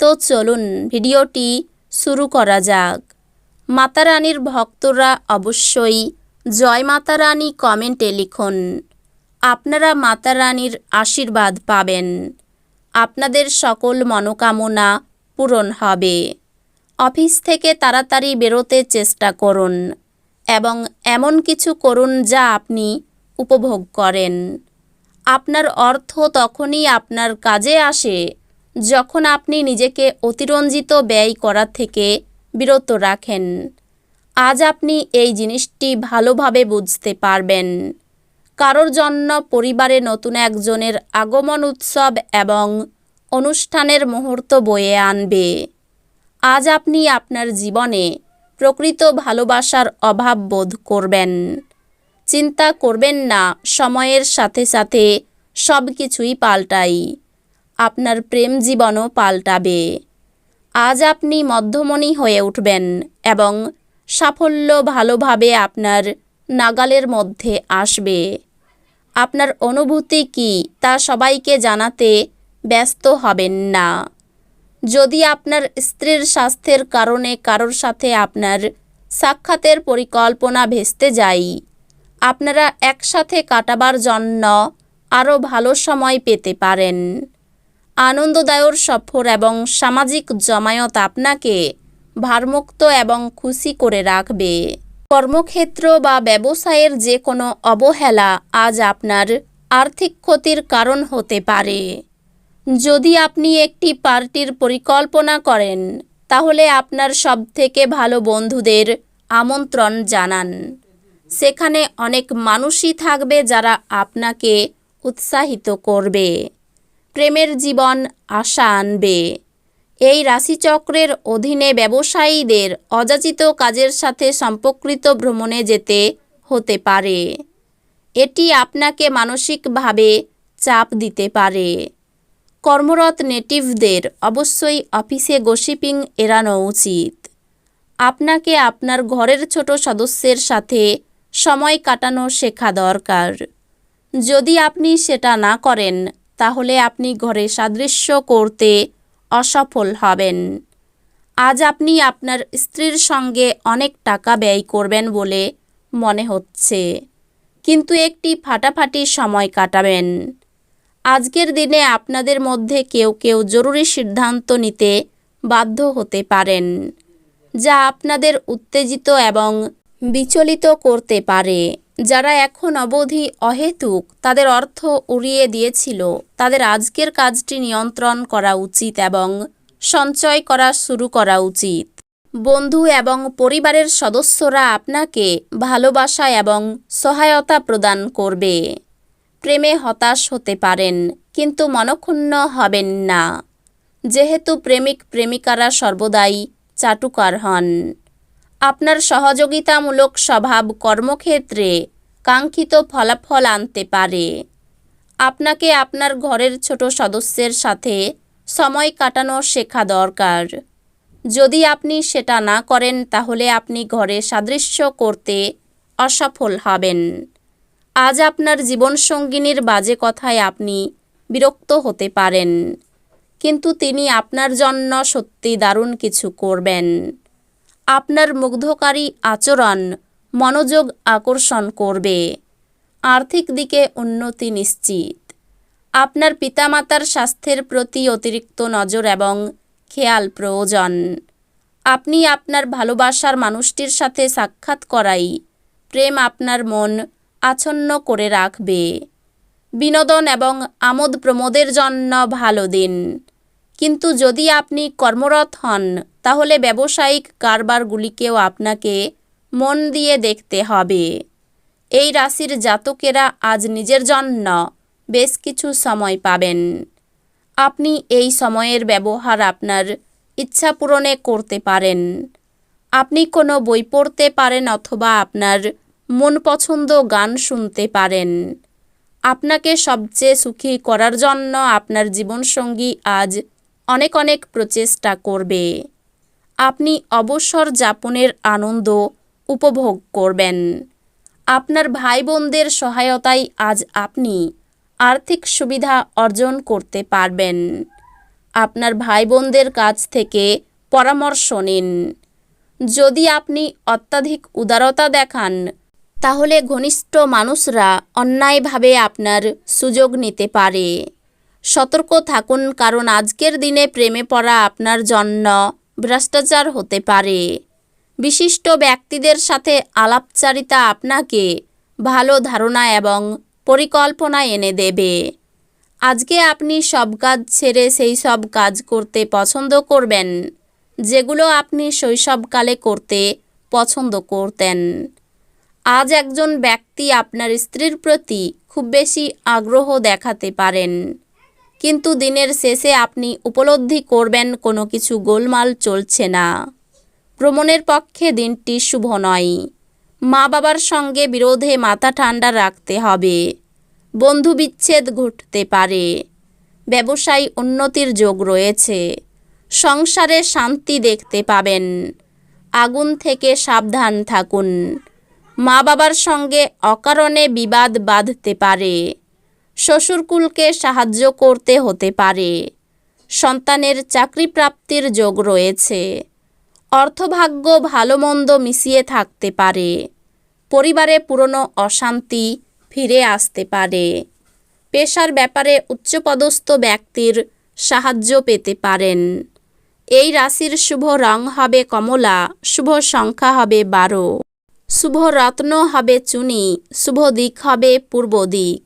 তো চলুন ভিডিওটি শুরু করা যাক। মাতা রানীর ভক্তরা অবশ্যই জয় মাতা রানী কমেন্টে লিখুন, আপনারা মাতা রানীর আশীর্বাদ পাবেন। আপনাদের সকল মনোকামনা পূরণ হবে। অফিস থেকে তাড়াতাড়ি বেরোতে চেষ্টা করুন এবং এমন কিছু করুন যা আপনি উপভোগ করেন। আপনার অর্থ তখনই আপনার কাজে আসে যখন আপনি নিজেকে অতিরঞ্জিত ব্যয় করা থেকে বিরত রাখেন, আজ আপনি এই জিনিসটি ভালোভাবে বুঝতে পারবেন। কারোর জন্য পরিবারে নতুন একজনের আগমন উৎসব এবং অনুষ্ঠানের মুহূর্ত বয়ে আনবে। আজ আপনি আপনার জীবনে প্রকৃত ভালোবাসার অভাব বোধ করবেন। চিন্তা করবেন না, সময়ের সাথে সাথে সব কিছুই পাল্টাই। আপনার প্রেম জীবনও পাল্টাবে। আজ আপনি মধ্যমণি হয়ে উঠবেন এবং সাফল্য ভালোভাবে আপনার নাগালের মধ্যে আসবে। আপনার অনুভূতি কি তা সবাইকে জানাতে ব্যস্ত হবেন না। যদি আপনার স্ত্রীর স্বাস্থ্যের কারণে কারোর সাথে আপনার সাক্ষাতের পরিকল্পনা ভেস্তে যায় আপনারা একসাথে কাটাবার জন্য আরও ভালো সময় পেতে পারেন। আনন্দদায়ক সফর এবং সামাজিক জমায়েত আপনাকে ভারমুক্ত এবং খুশি করে রাখবে। কর্মক্ষেত্র বা ব্যবসায়ের যে কোনো অবহেলা আজ আপনার আর্থিক ক্ষতির কারণ হতে পারে। যদি আপনি একটি পার্টির পরিকল্পনা করেন, তাহলে আপনার সবথেকে ভালো বন্ধুদের আমন্ত্রণ জানান। সেখানে অনেক মানুষই থাকবে যারা আপনাকে উৎসাহিত করবে। প্রেমের জীবন আশা আনবে। এই রাশিচক্রের অধীনে ব্যবসায়ীদের অযাচিত কাজের সাথে সম্পর্কিত ভ্রমণে যেতে হতে পারে। এটি আপনাকে মানসিকভাবে চাপ দিতে পারে। কর্মরত নেটিভদের অবশ্যই অফিসে গসিপিং এড়ানো উচিত। আপনাকে আপনার ঘরের ছোট সদস্যের সাথে সময় কাটানো শেখা দরকার। যদি আপনি সেটা না করেন তাহলে আপনি ঘরে সাদৃশ্য করতে অসফল হবেন। আজ আপনি আপনার স্ত্রীর সঙ্গে অনেক টাকা ব্যয় করবেন বলে মনে হচ্ছে। কিন্তু একটি ফাটাফাটি সময় কাটাবেন। আজকের দিনে আপনাদের মধ্যে কেউ কেউ জরুরি সিদ্ধান্ত নিতে বাধ্য হতে পারেন, যা আপনাদের উত্তেজিত এবং বিচলিত করতে পারে। যারা এখন অবধি অহেতুক, তাদের অর্থ উড়িয়ে দিয়েছিল। তাদের আজকের কাজটি নিয়ন্ত্রণ করা উচিত এবং সঞ্চয় করা শুরু করা উচিত। বন্ধু এবং পরিবারের সদস্যরা আপনাকে ভালোবাসা এবং সহায়তা প্রদান করবে। প্রেমে হতাশ হতে পারেন, কিন্তু মনক্ষুণ্ণ হবেন না। যেহেতু প্রেমিক প্রেমিকারা সর্বদাই চাটুকার হন। আপনার সহযোগিতামূলক স্বভাব কর্মক্ষেত্রে কাঙ্ক্ষিত ফলাফল আনতে পারে। আপনাকে আপনার ঘরের ছোট সদস্যের সাথে সময় কাটানো শেখা দরকার। যদি আপনি সেটা না করেন, তাহলে আপনি ঘরে সাদৃশ্য করতে অসফল হবেন। আজ আপনার জীবনসঙ্গিনীর বাজে কথায় আপনি বিরক্ত হতে পারেন, কিন্তু তিনি আপনার জন্য সত্যি দারুণ কিছু করবেন। আপনার মুগ্ধকারী আচরণ মনোযোগ আকর্ষণ করবে। আর্থিক দিকে উন্নতি নিশ্চিত। আপনার পিতামাতার স্বাস্থ্যের প্রতি অতিরিক্ত নজর এবং খেয়াল প্রয়োজন। আপনি আপনার ভালোবাসার মানুষটির সাথে সাক্ষাৎ করাই প্রেম আপনার মন আচ্ছন্ন করে রাখবে। বিনোদন এবং আমোদ প্রমোদের জন্য ভালো দিন। কিন্তু যদি আপনি কর্মরত হন তাহলে ব্যবসায়িক কারবারগুলিকেও আপনাকে মন দিয়ে দেখতে হবে। এই রাশির জাতকেরা আজ নিজের জন্য বেশ কিছু সময় পাবেন। আপনি এই সময়ের ব্যবহার আপনার ইচ্ছা পূরণে করতে পারেন। আপনি কোনো বই পড়তে পারেন অথবা আপনার মন পছন্দ গান শুনতে পারেন। আপনাকে সবচেয়ে সুখী করার জন্য আপনার জীবনসঙ্গী আজ অনেক অনেক প্রচেষ্টা করবে। আপনি অবসর যাপনের আনন্দ উপভোগ করবেন। আপনার ভাই বোনদের সহায়তায় আজ আপনি আর্থিক সুবিধা অর্জন করতে পারবেন। আপনার ভাই বোনদের কাছ থেকে পরামর্শ নিন। যদি আপনি অত্যাধিক উদারতা দেখান, তাহলে ঘনিষ্ঠ মানুষরা অন্যায়ভাবে আপনার সুযোগ নিতে পারে। সতর্ক থাকুন, কারণ আজকের দিনে প্রেমে পড়া আপনার জন্য ভ্রষ্টাচার হতে পারে। বিশিষ্ট ব্যক্তিদের সাথে আলাপচারিতা আপনাকে ভালো ধারণা এবং পরিকল্পনা এনে দেবে। আজকে আপনি সব কাজ ছেড়ে সেই সব কাজ করতে পছন্দ করবেন, যেগুলো আপনি শৈশবকালে করতে পছন্দ করতেন। আজ একজন ব্যক্তি আপনার স্ত্রীর প্রতি খুব বেশি আগ্রহ দেখাতে পারেন। কিন্তু দিনের শেষে আপনি উপলব্ধি করবেন কোনো কিছু গোলমাল চলছে না। ভ্রমণের পক্ষে দিনটি শুভ নয়। মা বাবার সঙ্গে বিরোধে মাথা ঠান্ডা রাখতে হবে। বন্ধু বিচ্ছেদ ঘটতে পারে। ব্যবসায়ী উন্নতির যোগ রয়েছে। সংসারে শান্তি দেখতে পাবেন। আগুন থেকে সাবধান থাকুন। মা বাবার সঙ্গে অকারণে বিবাদ বাঁধতে পারে। শ্বশুরকুলকে সাহায্য করতে হতে পারে। সন্তানের চাকরি প্রাপ্তির যোগ রয়েছে। অর্থভাগ্য ভালো মন্দ মিশিয়ে থাকতে পারে। পরিবারে পুরনো অশান্তি ফিরে আসতে পারে। পেশার ব্যাপারে উচ্চপদস্থ ব্যক্তির সাহায্য পেতে পারেন। এই রাশির শুভ রং হবে কমলা, শুভ সংখ্যা হবে বারো। শুভ রত্ন হবে চুনি, শুভ দিক হবে পূর্ব দিক।